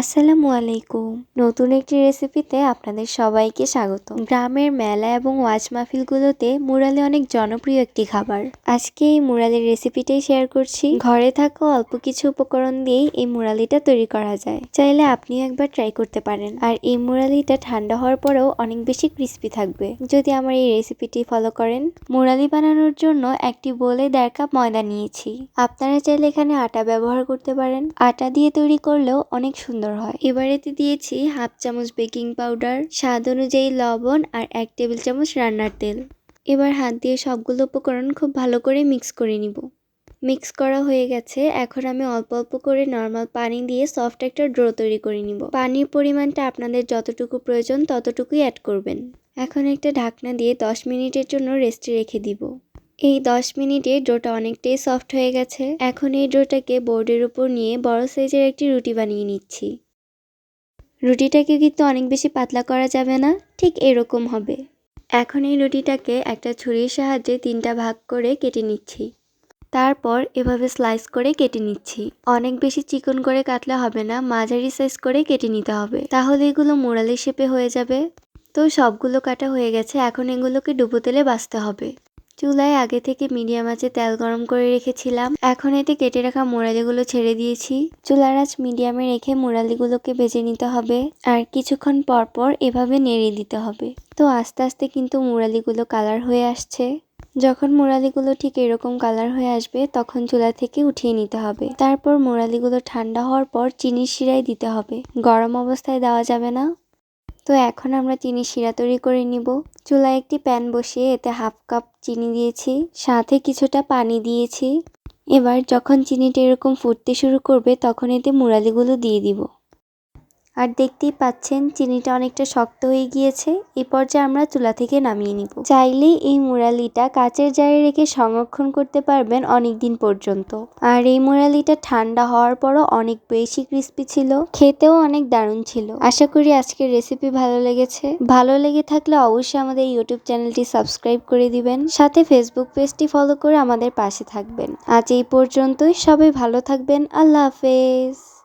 আসসালামু আলাইকুম। নতুন একটি রেসিপিতে আপনাদের সবাইকে স্বাগত। গ্রামের মেলা এবং ওয়াজ মাহফিলগুলোতে মুরালি অনেক জনপ্রিয় একটি খাবার। আজকে এই মুরালির রেসিপিটাই শেয়ার করছি। ঘরে থাকা অল্প কিছু উপকরণ দিয়েই এই মুরালিটা তৈরি করা যায়। চাইলে আপনিও একবার ট্রাই করতে পারেন। আর এই মুরালিটা ঠান্ডা হওয়ার পরেও অনেক বেশি ক্রিস্পি থাকবে। যদি আমার এই রেসিপিটি ফলো করেন। মুরালি বানানোর জন্য একটি বোলে দেড় কাপ ময়দা নিয়েছি। আপনারা চাইলে এখানে আটা ব্যবহার করতে পারেন। আটা দিয়ে তৈরি করলেও অনেক সুন্দর হয়। এবার এতে দিয়েছি হাফ চামচ বেকিং পাউডার, স্বাদ অনুযায়ী লবণ আর এক টেবিল চামচ রান্নার তেল। এবার হাত দিয়ে সবগুলো উপকরণ খুব ভালো করে মিক্স করে নিব। মিক্স করা হয়ে গেছে, এখন আমি অল্প অল্প করে নর্মাল পানি দিয়ে সফট একটা ড্রো তৈরি করে নিব। পানির পরিমাণটা আপনাদের যতটুকু প্রয়োজন ততটুকুই অ্যাড করবেন। এখন একটা ঢাকনা দিয়ে দশ মিনিটের জন্য রেস্টে রেখে দিব। এই দশ মিনিটে ডোটা অনেকটাই সফট হয়ে গেছে। এখন এই ডোটাকে বোর্ডের উপর নিয়ে বড় সাইজের একটি রুটি বানিয়ে নিচ্ছি। রুটিটাকে কিন্তু অনেক বেশি পাতলা করা যাবে না, ঠিক এরকম হবে। এখন এই রুটিটাকে একটা ছুরির সাহায্যে তিনটা ভাগ করে কেটে নিচ্ছি। তারপর এভাবে স্লাইস করে কেটে নিচ্ছি। অনেক বেশি চিকন করে কাটলে হবে না, মাঝারি সাইজ করে কেটে নিতে হবে। তাহলে এগুলো মোড়ালি শেপে হয়ে যাবে। তো সবগুলো কাটা হয়ে গেছে, এখন এগুলোকে ডুবো তেলে বাছতে হবে। চুলায় আগে থেকে মিডিয়াম আঁচে তেল গরম করে রেখেছিলাম। এখন এতে কেটে রাখা মোড়ালিগুলো ছেড়ে দিয়েছি। চুলার আঁচ মিডিয়ামে রেখে মোড়ালিগুলোকে ভেজে নিতে হবে আর কিছুক্ষণ পর পর এভাবে নেড়ে দিতে হবে। তো আস্তে আস্তে কিন্তু মোড়ালিগুলো কালার হয়ে আসছে। যখন মোড়ালিগুলো ঠিক এরকম কালার হয়ে আসবে, তখন চুলা থেকে উঠিয়ে নিতে হবে। তারপর মোড়ালিগুলো ঠান্ডা হওয়ার পর চিনির শিরায় দিতে হবে। গরম অবস্থায় দেওয়া যাবে না। তো এখন আমরা চিনি শিরা তৈরি করে নিব। চুলায় একটি প্যান বসিয়ে এতে হাফ কাপ চিনি দিয়েছি, সাথে কিছুটা পানি দিয়েছি। এবার যখন চিনিটা এরকম ফুটতে শুরু করবে, তখন এতে মুরালিগুলো দিয়ে দিব। আর দেখতেই পাচ্ছেন চিনিটা অনেকটা শক্ত হয়ে গিয়েছে। এই পর্যায়ে আমরা চুলা থেকে নামিয়ে নিব। চাইলে এই মুরালিটা কাচের জারে রেখে সংরক্ষণ করতে পারবেন অনেক দিন পর্যন্ত। আর এই মুরালিটা ঠান্ডা হওয়ার পরও অনেক বেশি ক্রিস্পি ছিল। খেতেও অনেক দারুণ ছিল। আশা করি আজকের রেসিপি ভালো লেগেছে। ভালো লেগে থাকলে অবশ্যই আমাদের ইউটিউব চ্যানেলটি সাবস্ক্রাইব করে দিবেন। সাথে ফেসবুক পেজটি ফলো করে আমাদের পাশে থাকবেন। আজ এই পর্যন্তই। সবাই ভালো থাকবেন। আল্লাহ হাফেজ।